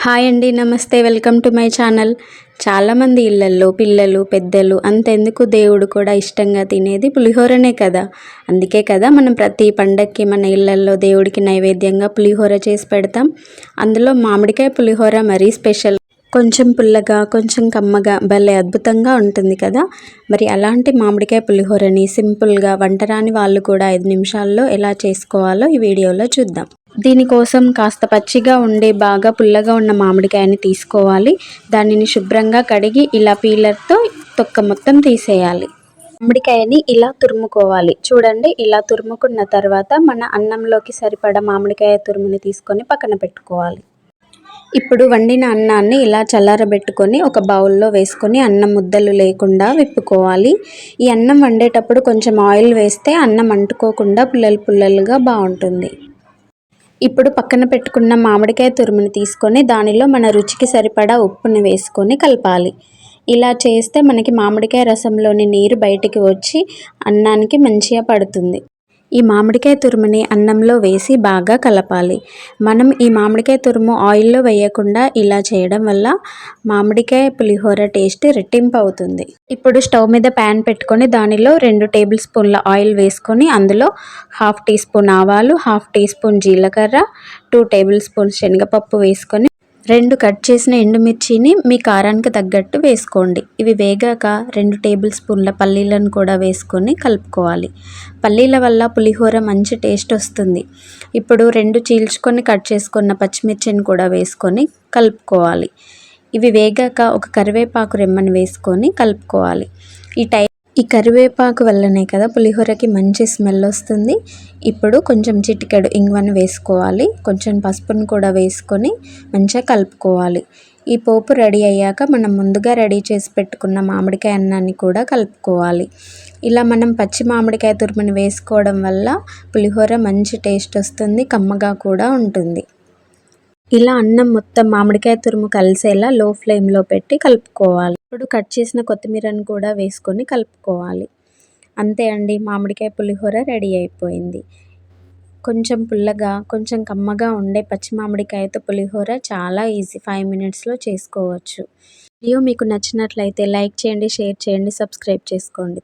Hi అండి నమస్తే welcome to my channel. చాలామంది ఇళ్ళల్లో పిల్లలు పెద్దలు అంతెందుకు దేవుడు కూడా ఇష్టంగా తినేది పులిహోరనే కదా? అందుకే కదా మనం ప్రతి పండక్కి మన ఇళ్ళల్లో దేవుడికి నైవేద్యంగా పులిహోర చేసి పెడతాం. అందులో మామిడికాయ పులిహోర మరీ స్పెషల్. కొంచెం పుల్లగా కొంచెం కమ్మగా భలే అద్భుతంగా ఉంటుంది కదా. మరి అలాంటి మామిడికాయ పులిహోరని సింపుల్గా వంటరాని వాళ్ళు కూడా ఐదు నిమిషాల్లో ఎలా చేసుకోవాలో ఈ వీడియోలో చూద్దాం. దీనికోసం కాస్త పచ్చిగా ఉండే బాగా పుల్లగా ఉన్న మామిడికాయని తీసుకోవాలి. దానిని శుభ్రంగా కడిగి ఇలా పీలర్తో తొక్క మొత్తం తీసేయాలి. మామిడికాయని ఇలా తురుముకోవాలి. చూడండి ఇలా తురుముకున్న తర్వాత మన అన్నంలోకి సరిపడ మామిడికాయ తురుముని తీసుకొని పక్కన పెట్టుకోవాలి. ఇప్పుడు వండిన అన్నాన్ని ఇలా చల్లారబెట్టుకొని ఒక బౌల్లో వేసుకొని అన్నం ముద్దలు లేకుండా విప్పుకోవాలి. ఈ అన్నం వండేటప్పుడు కొంచెం ఆయిల్ వేస్తే అన్నం అంటుకోకుండా పుల్లలు పుల్లలుగా బాగుంటుంది. ఇప్పుడు పక్కన పెట్టుకున్న మామిడికాయ తురుముని తీసుకొని దానిలో మన రుచికి సరిపడా ఉప్పుని వేసుకొని కలపాలి. ఇలా చేస్తే మనకి మామిడికాయ రసంలోని నీరు బయటికి వచ్చి అన్నానికి మంచిగా పడుతుంది. ఈ మామిడికాయ తురుముని అన్నంలో వేసి బాగా కలపాలి. మనం ఈ మామిడికాయ తురుము ఆయిల్లో వేయకుండా ఇలా చేయడం వల్ల మామిడికాయ పులిహోర టేస్ట్ రెట్టింపు అవుతుంది ఇప్పుడు స్టవ్ మీద ప్యాన్ పెట్టుకొని దానిలో రెండు టేబుల్ స్పూన్ల ఆయిల్ వేసుకొని అందులో హాఫ్ టీ స్పూన్ ఆవాలు హాఫ్ టీ స్పూన్ జీలకర్ర టూ టేబుల్ స్పూన్ శనగపప్పు వేసుకొని రెండు కట్ చేసిన ఎండుమిర్చిని మీ కారానికి తగ్గట్టు వేసుకోండి. ఇవి వేగాక రెండు టేబుల్ స్పూన్ల పల్లీలను కూడా వేసుకొని కలుపుకోవాలి. పల్లీల వల్ల పులిహోర మంచి టేస్ట్ వస్తుంది. ఇప్పుడు రెండు చీల్చుకొని కట్ చేసుకున్న పచ్చిమిర్చిని కూడా వేసుకొని కలుపుకోవాలి. ఇవి వేగాక ఒక కరివేపాకు రెమ్మని వేసుకొని కలుపుకోవాలి. ఈ టై ఈ కరివేపాకు వల్లనే కదా పులిహోరకి మంచి స్మెల్ వస్తుంది. ఇప్పుడు కొంచెం చిటికెడు ఇంగువను వేసుకోవాలి. కొంచెం పసుపును కూడా వేసుకొని మంచిగా కలుపుకోవాలి. ఈ పోపు రెడీ అయ్యాక మనం ముందుగా రెడీ చేసి పెట్టుకున్న మామిడికాయ అన్నాన్ని కూడా కలుపుకోవాలి. ఇలా మనం పచ్చి మామిడికాయ తురుముని వేసుకోవడం వల్ల పులిహోర మంచి టేస్ట్ వస్తుంది. కమ్మగా కూడా ఉంటుంది. ఇలా అన్నం మొత్తం మామిడికాయ తురుము కలిసేలా లో ఫ్లేమ్లో పెట్టి కలుపుకోవాలి. ఇప్పుడు కట్ చేసిన కొత్తిమీరను కూడా వేసుకొని కలుపుకోవాలి. అంతే అండి మామిడికాయ పులిహోర రెడీ అయిపోయింది. కొంచెం పుల్లగా కొంచెం కమ్మగా ఉండే పచ్చి మామిడికాయతో పులిహోర చాలా ఈజీ. ఫైవ్ మినిట్స్లో చేసుకోవచ్చు. వీడియో మీకు నచ్చినట్లయితే లైక్ చేయండి షేర్ చేయండి సబ్స్క్రైబ్ చేసుకోండి.